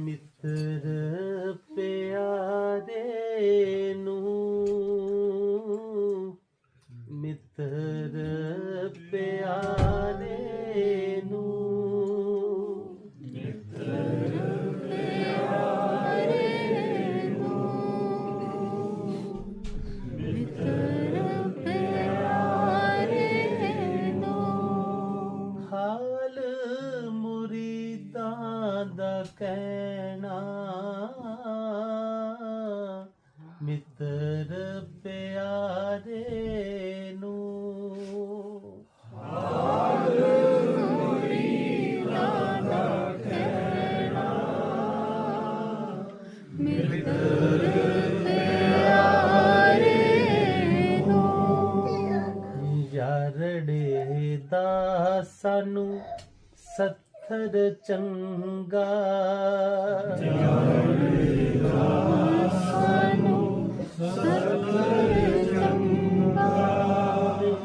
ਮਿੱਤਰ ਪਿਆਰੇ ਨੂੰ ਮੁਰੀਦਾਂ ਦਾ ਕਹਿਣਾ ਮਿੱਤਰ ਪਿਆਰੇ ਨੂੰ। ਯਾਰੜੇ ਦਾ ਸਾਨੂੰ ਪੱਥਰ ਚੰਗਾ।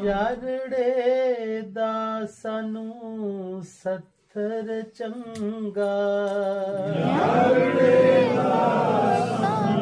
ਯਾਰੜੇ ਦਾ ਸਾਨੂੰ ਸੱਥਰ ਚੰਗਾ। ਅੱਠ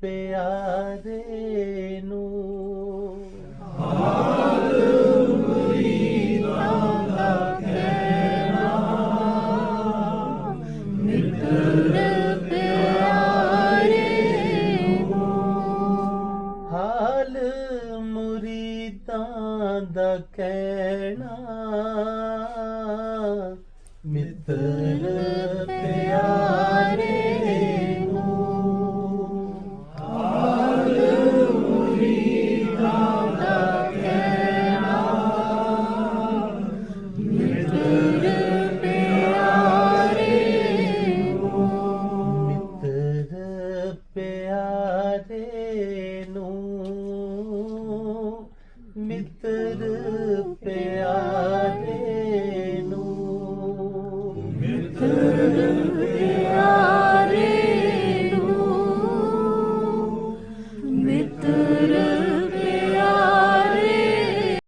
ਪਿਆਰੇ ਨੂੰ ਹਾਲ ਮੁਰੀਦਾਂ ਦਾ ਕਹਿਣਾ ਮਿੱਤਰ ਪਿਆਰੇ ਨੂੰ। ਹਾਲ ਮੁਰੀਦਾਂ ਦਾ ਕਹਿਣਾ, ਮਿੱਤਰ ਪਿਆਰੇ